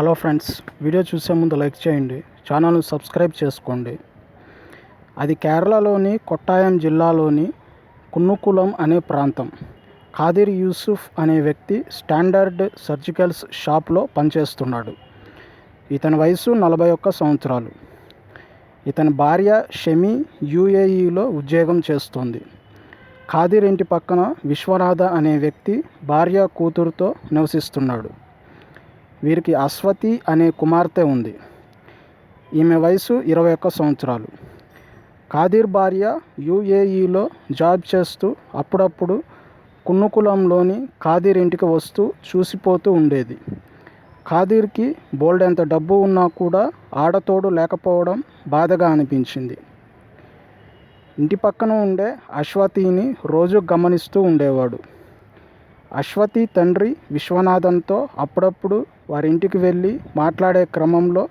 Hello friends video చూసే ముందు like చేయండి ఛానల్ను సబ్స్క్రైబ్ చేసుకోండి. అది కేరళలోని కొట్టాయం జిల్లాలోని కున్నుకులం అనే ప్రాంతం. ఖాదిర్ యూసుఫ్ అనే వ్యక్తి స్టాండర్డ్ సర్జికల్స్ షాప్లో పనిచేస్తున్నాడు. ఇతని వయసు నలభై ఒక్క సంవత్సరాలు. ఇతని భార్య షమి యుఏఈలో ఉద్యోగం చేస్తోంది. ఖాదిర్ ఇంటి పక్కన విశ్వనాథ అనే వ్యక్తి భార్య కూతురుతో నివసిస్తున్నాడు. వీరికి అశ్వతి అనే కుమార్తె ఉంది. ఈమె వయసు ఇరవై ఒక్క సంవత్సరాలు. ఖాదీర్ భార్య యుఏఈలో జాబ్ చేస్తూ అప్పుడప్పుడు కున్నుకులంలోని ఖాదీర్ ఇంటికి వస్తూ చూసిపోతూ ఉండేది. ఖాదీర్కి బోల్డెంత డబ్బు ఉన్నా కూడా ఆడతోడు లేకపోవడం బాధగా అనిపించింది. ఇంటి పక్కన ఉండే అశ్వతిని రోజు గమనిస్తూ ఉండేవాడు. అశ్వతి తండ్రి విశ్వనాథన్తో అప్పుడప్పుడు వారి ఇంటికి వెళ్ళి మాట్లాడే క్రమంలో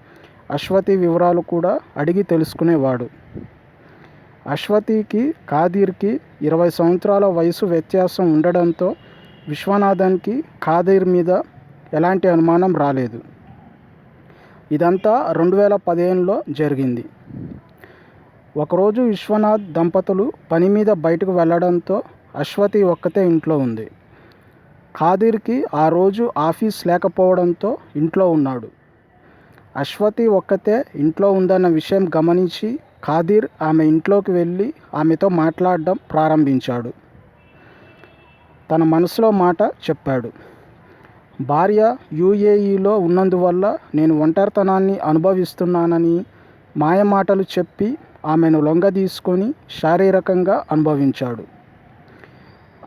అశ్వతి వివరాలు కూడా అడిగి తెలుసుకునేవాడు. అశ్వతికి ఖాదీర్కి ఇరవై సంవత్సరాల వయసు వ్యత్యాసం ఉండడంతో విశ్వనాథన్కి ఖాదీర్ మీద ఎలాంటి అనుమానం రాలేదు. ఇదంతా రెండు వేల పదిహేనులో జరిగింది. ఒకరోజు విశ్వనాథ్ దంపతులు పని మీద బయటకు వెళ్ళడంతో అశ్వతి ఒక్కతే ఇంట్లో ఉంది. ఖాదీర్కి ఆ రోజు ఆఫీస్ లేకపోవడంతో ఇంట్లో ఉన్నాడు. అశ్వతి ఒక్కతే ఇంట్లో ఉందన్న విషయం గమనించి ఖాదీర్ ఆమె ఇంట్లోకి వెళ్ళి ఆమెతో మాట్లాడడం ప్రారంభించాడు. తన మనసులో మాట చెప్పాడు. భార్య యుఏఈలో ఉన్నందువల్ల నేను ఒంటరితనాన్ని అనుభవిస్తున్నానని మాయమాటలు చెప్పి ఆమెను లొంగ తీసుకొని శారీరకంగా అనుభవించాడు.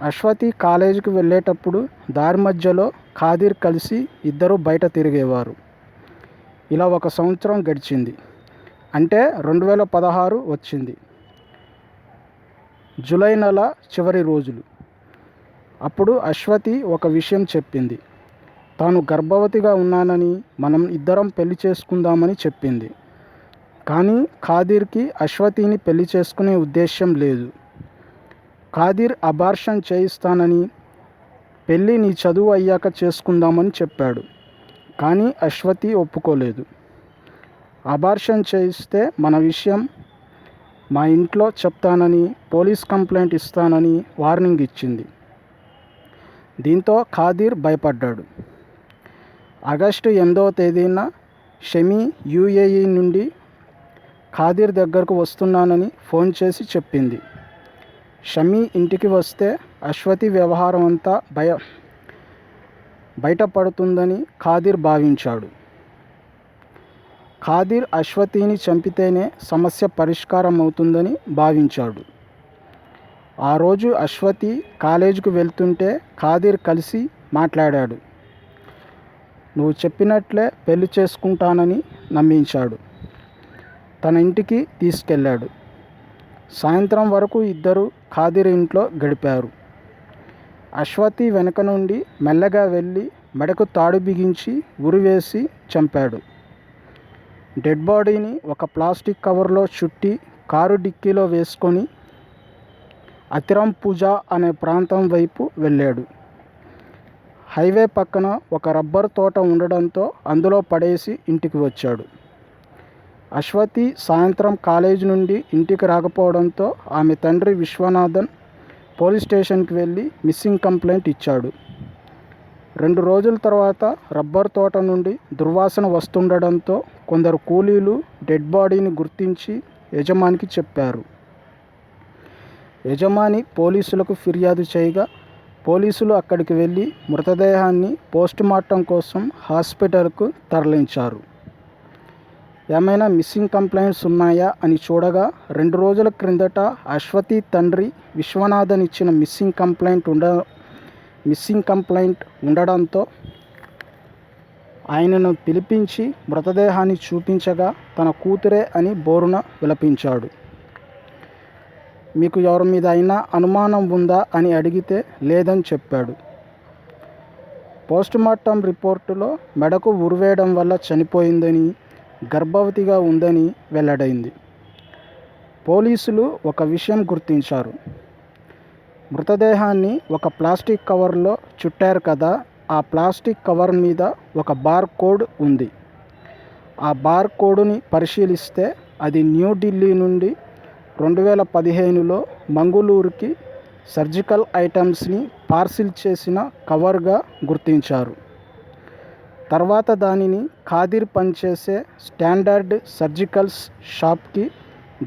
అశ్వతి కాలేజీకి వెళ్ళేటప్పుడు దారి మధ్యలో ఖాదీర్ కలిసి ఇద్దరు బయట తిరిగేవారు. ఇలా ఒక సంవత్సరం గడిచింది. అంటే రెండు వేల పదహారు వచ్చింది. జూలై నెల చివరి రోజులు. అప్పుడు అశ్వతి ఒక విషయం చెప్పింది. తాను గర్భవతిగా ఉన్నానని మనం ఇద్దరం పెళ్ళి చేసుకుందామని చెప్పింది. కానీ ఖాదీర్కి అశ్వతిని పెళ్ళి చేసుకునే ఉద్దేశం లేదు. ఖాదిర్ అబార్షన్ చేయిస్తానని పెళ్ళి నీ చదువు అయ్యాక చేసుకుందామని చెప్పాడు. కానీ అశ్వతి ఒప్పుకోలేదు. అబార్షన్ చేయిస్తే మన విషయం మా ఇంట్లో చెప్తానని పోలీస్ కంప్లైంట్ ఇస్తానని వార్నింగ్ ఇచ్చింది. దీంతో ఖాదీర్ భయపడ్డాడు. ఆగస్టు ఎనిమిదవ తేదీన షమీ యుఏఈ నుండి ఖాదీర్ దగ్గరకు వస్తున్నానని ఫోన్ చేసి చెప్పింది. షమీ ఇంటికి వస్తే అశ్వతి వ్యవహారం అంతా భయ బయటపడుతుందని ఖాదీర్ భావించాడు. ఖాదీర్ అశ్వతిని చంపితేనే సమస్య పరిష్కారం అవుతుందని భావించాడు. ఆ రోజు అశ్వతి కాలేజీకి వెళ్తుంటే ఖాదీర్ కలిసి మాట్లాడాడు. నువ్వు చెప్పినట్లే పెళ్ళి చేసుకుంటానని నమ్మించాడు. తన ఇంటికి తీసుకెళ్ళాడు. సాయంత్రం వరకు ఇద్దరు ఖాదీర్ ఇంట్లో గడిపారు. అశ్వతి వెనక నుండి మెల్లగా వెళ్ళి మెడకు తాడు బిగించి ఉరివేసి చంపాడు. డెడ్ బాడీని ఒక ప్లాస్టిక్ కవర్లో చుట్టి కారు డిక్కీలో వేసుకొని అతిరం పూజ అనే ప్రాంతం వైపు వెళ్ళాడు. హైవే పక్కన ఒక రబ్బర్ తోట ఉండడంతో అందులో పడేసి ఇంటికి వచ్చాడు. అశ్వతి సాయంత్రం కాలేజీ నుండి ఇంటికి రాకపోవడంతో ఆమె తండ్రి విశ్వనాథన్ పోలీస్ స్టేషన్కి వెళ్ళి మిస్సింగ్ కంప్లైంట్ ఇచ్చాడు. రెండు రోజుల తర్వాత రబ్బర్ తోట నుండి దుర్వాసన వస్తుండడంతో కొందరు కూలీలు డెడ్ బాడీని గుర్తించి యజమానికి చెప్పారు. యజమాని పోలీసులకు ఫిర్యాదు చేయగా పోలీసులు అక్కడికి వెళ్ళి మృతదేహాన్ని పోస్టుమార్టం కోసం హాస్పిటల్కు తరలించారు. ఏమైనా మిస్సింగ్ కంప్లైంట్స్ ఉన్నాయా అని చూడగా రెండు రోజుల క్రిందట అశ్వతి తండ్రి విశ్వనాథన్ ఇచ్చిన మిస్సింగ్ కంప్లైంట్ ఉండ మిస్సింగ్ కంప్లైంట్ ఉండడంతో ఆయనను పిలిపించి మృతదేహాన్ని చూపించగా తన కూతురే అని బోరున విలపించాడు. మీకు ఎవరి మీద అయినా అనుమానం ఉందా అని అడిగితే లేదని చెప్పాడు. పోస్టుమార్టం రిపోర్టులో మెడకు ఉరివేయడం వల్ల చనిపోయిందని గర్భవతిగా ఉందని వెల్లడైంది. పోలీసులు ఒక విషయం గుర్తించారు. మృతదేహాన్ని ఒక ప్లాస్టిక్ కవర్లో చుట్టారు కదా ఆ ప్లాస్టిక్ కవర్ మీద ఒక బార్ కోడ్ ఉంది. ఆ బార్ కోడ్ని పరిశీలిస్తే అది న్యూఢిల్లీ నుండి రెండు వేల పదిహేనులో మంగుళూరుకి సర్జికల్ ఐటమ్స్ని పార్సిల్ చేసిన కవర్గా గుర్తించారు. తర్వాత దానిని ఖాదీర్ పనిచేసే స్టాండర్డ్ సర్జికల్స్ షాప్కి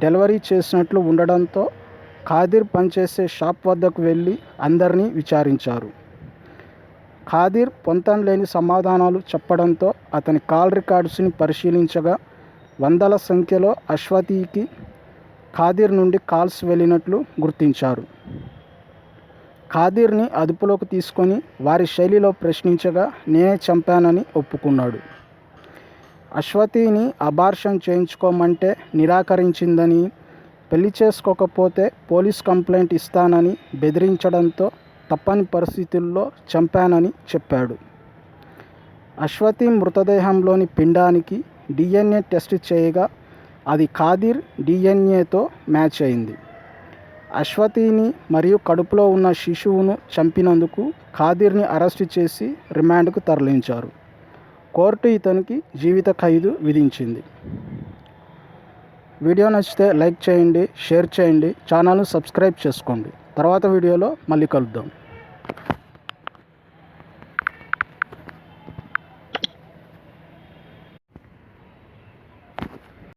డెలివరీ చేసినట్లు ఉండడంతో ఖాదీర్ పనిచేసే షాప్ వద్దకు వెళ్ళి అందరినీ విచారించారు. ఖాదీర్ పొంతం లేని సమాధానాలు చెప్పడంతో అతని కాల్ రికార్డ్స్ని పరిశీలించగా వందల సంఖ్యలో అశ్వతికి ఖాదీర్ నుండి కాల్స్ వెళ్ళినట్లు గుర్తించారు. ఖాదీర్ని అదుపులోకి తీసుకొని వారి శైలిలో ప్రశ్నించగా నేనే చంపానని ఒప్పుకున్నాడు. అశ్వతిని అబార్షన్ చేయించుకోమంటే నిరాకరించిందని పెళ్ళి చేసుకోకపోతే పోలీస్ కంప్లైంట్ ఇస్తానని బెదిరించడంతో తప్పని పరిస్థితుల్లో చంపానని చెప్పాడు. అశ్వతి మృతదేహంలోని పిండానికి డిఎన్ఏ టెస్ట్ చేయగా అది ఖాదీర్ డిఎన్ఏతో మ్యాచ్ అయింది. అశ్వతిని మరియు కడుపులో ఉన్న శిశువును చంపినందుకు ఖాదీర్ని అరెస్టు చేసి రిమాండ్కు తరలించారు. కోర్టు ఇతనికి జీవిత ఖైదు విధించింది. వీడియో నచ్చితే లైక్ చేయండి షేర్ చేయండి ఛానల్ను సబ్స్క్రైబ్ చేసుకోండి. తర్వాత వీడియోలో మళ్ళీ కలుద్దాం.